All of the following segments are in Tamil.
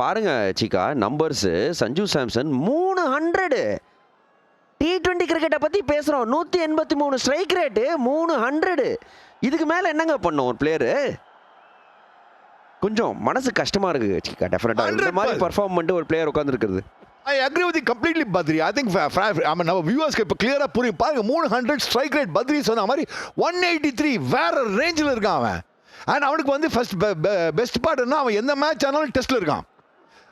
பாருங்க சிக்கா நம்பர்ஸு சஞ்சு சாம்சன் மூணு ஹண்ட்ரடு டி டுவெண்ட்டி கிரிக்கெட்டை பற்றி பேசுகிறோம் நூற்றி எண்பத்தி மூணு ஸ்ட்ரைக் ரேட்டு மூணு ஹண்ட்ரடு இதுக்கு மேலே என்னங்க பண்ணும் ஒரு பிளேயரு கொஞ்சம் மனசு கஷ்டமாக இருக்குது சிக்கா டெஃபினட்டாக இந்த மாதிரி 100%. பர்ஃபார்ம் பண்ணிட்டு ஒரு player உட்காந்துருக்குது I agree with completely Badri I think நம்ம வியூவர்ஸ்க்கு இப்போ கிளியராக புரியும். பாருங்க மூணு ஹண்ட்ரட் ஸ்ட்ரைக் ரேட் பத்ரி சொன்ன மாதிரி ஒன் எயிட்டி த்ரீ வேற ரேஞ்சில் இருக்கான் அவன். அண்ட் அவனுக்கு வந்து ஃபர்ஸ்ட் பெஸ்ட் பார்ட்னா அவன் எந்த மேட்ச் ஆனாலும் டெஸ்ட்டில் இருக்கான்.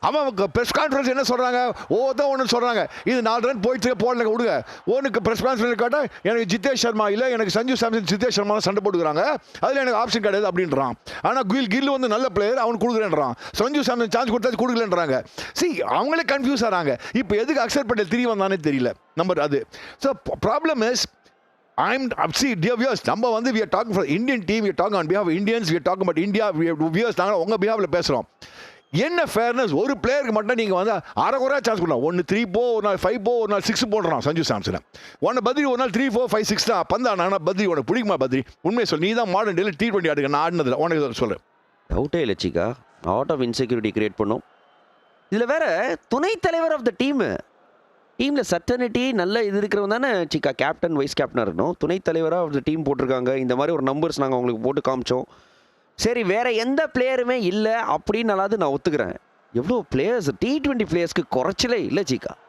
அவன் ப்ரெஸ் கான்ஃபரன்ஸ் என்ன சொல்கிறாங்க ஒவ்வொருத்தன் ஒன்று சொல்கிறாங்க இது நாலு ரன் போயிட்டு போடல விடுங்க. ஒன்றுக்கு ப்ரெஸ் கான்ஃபரன்ஸ் கேட்டால் எனக்கு ஜிதேஷ் சர்மா இல்லை எனக்கு சஞ்சு சாம்சன் ஜிதேஷ் சர்மா சண்டை போட்டுக்கிறாங்க. அதில் எனக்கு ஆப்ஷன் கிடையாது அப்படின்றான். ஆனால் கில் கில் வந்து நல்ல பிளேயர் அவன் கொடுக்குறேன்றான். சஞ்சு சாம்சன் சான்ஸ் கொடுத்தா கொடுக்கலன்றாங்க. சி அவங்களே கன்ஃபியூஸ் ஆகிறாங்க இப்போ எதுக்கு அக்ஷர் பட்டேல் திரி வந்தானே தெரியல. நம்பர் அது. So problem is I'm see dear viewers நம்ம வந்து we are talking for Indian team we talk on on Indians we talk but India viewers நாங்கள் உங்கள் பிஹாவில் பேசுகிறோம் என்ன ஃபேர்னஸ் ஒரு பிளேயருக்கு மட்டும் நீங்கள் வந்து அரைக்குறையா சான்ஸ் பண்ணலாம் ஒன்று த்ரீ போ ஒரு நாள் ஃபைவ் போ ஒரு நாள் சிக்ஸ் போடுறான் சஞ்சு சாம்சனை. ஒன்று பத்ரி ஒரு நாள் த்ரீ ஃபோர் ஃபைவ் சிக்ஸ் தான். பந்தானா ஆனால் பத்ரி உனக்கு பிடிக்குமா பத்ரி உண்மையை சொல் நீ தான் மாடர்ன் டேல டி பண்ணி ஆடுங்க நான் ஆடினதில் உனக்கு சொல்லு. டவுட்டே இல்லை சிக்கா. ஆட் ஆஃப் இன்செக்யூரிட்டி கிரியேட் பண்ணும். இதில் வேற துணைத் தலைவர் ஆஃப் த டீமு டீமில் சட்டனிட்டி நல்ல இது இருக்கிறவங்க தானே சிக்கா. கேப்டன் வைஸ் கேப்டனாக இருக்கணும். துணைத் தலைவராக ஆஃப் த டீம் போட்டிருக்காங்க. இந்த மாதிரி ஒரு நம்பர்ஸ் நாங்கள் உங்களுக்கு போட்டு காமிச்சோம். சரி வேற எந்த பிளேயருமே இல்லை அப்படின்னு நான் ஒத்துக்கிறேன். எவ்வளோ பிளேயர்ஸ் டி டுவெண்ட்டி பிளேயர்ஸ்க்கு குறைச்சலே இல்லை சிக்கா